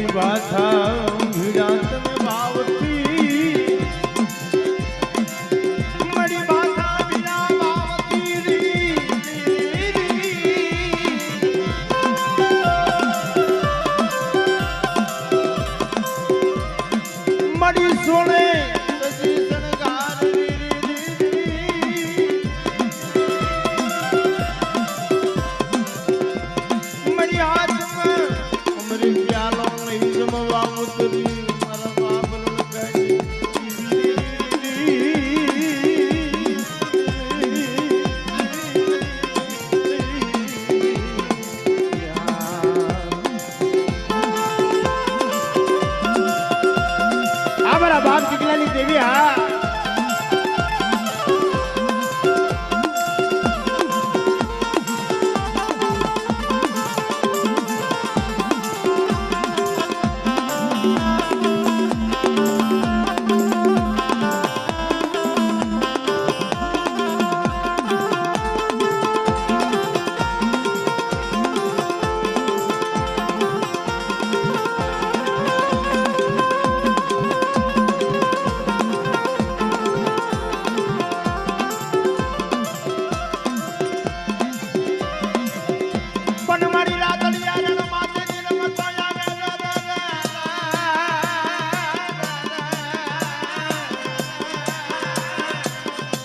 મારી વાત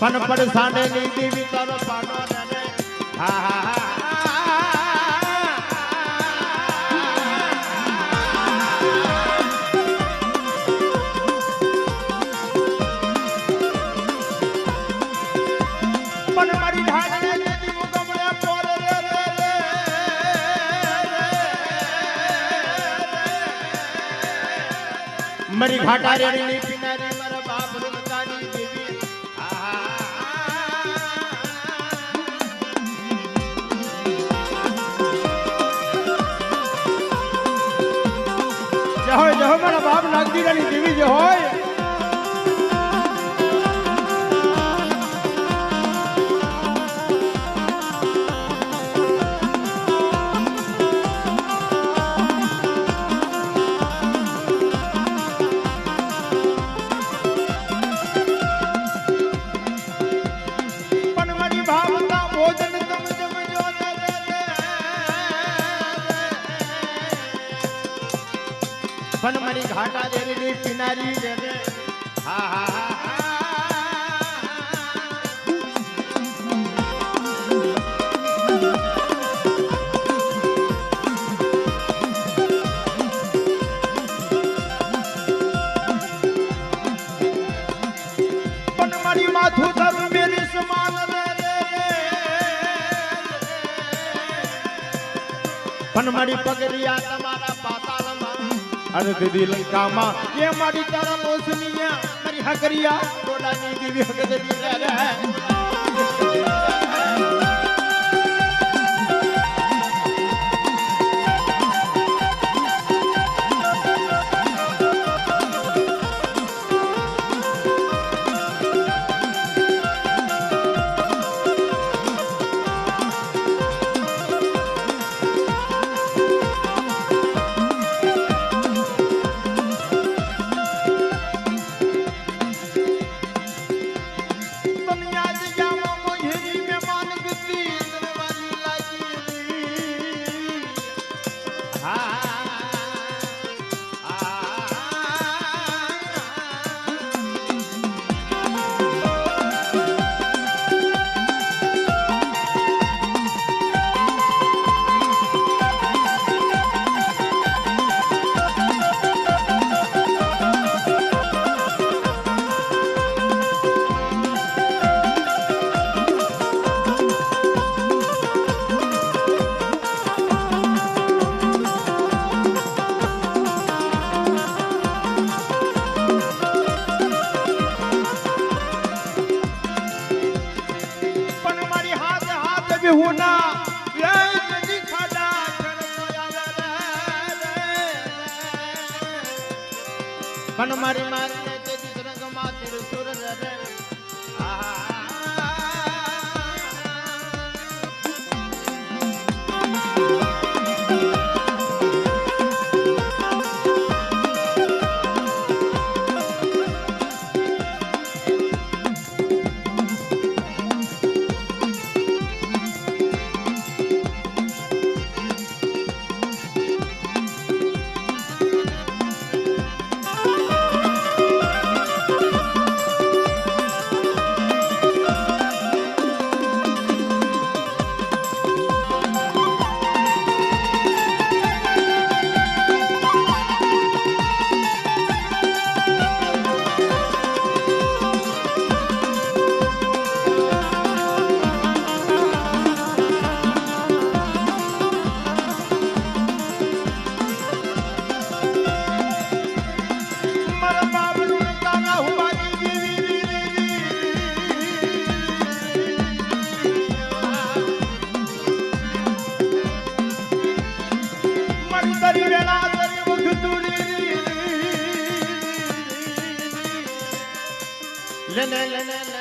પન પડ સાંડે ની દેવી તારો પાડો રે હા હા હા. પણ મારી ઘાટા રેડી હોય જો મારા બાપ નાગદીરાની દેવી જે હોય. પણ મારી ઘાટા દેવીની પીનારી દેવે હા પગરિયા તમારા પાતાળમાં અરે દીદી લંકામાં એ મારી તારા મોસનીયા મારી હકરિયા ટોડાની દીવી હકદરી રે. બેહુના. પણ મારી મારી લેને લેને લેને મારા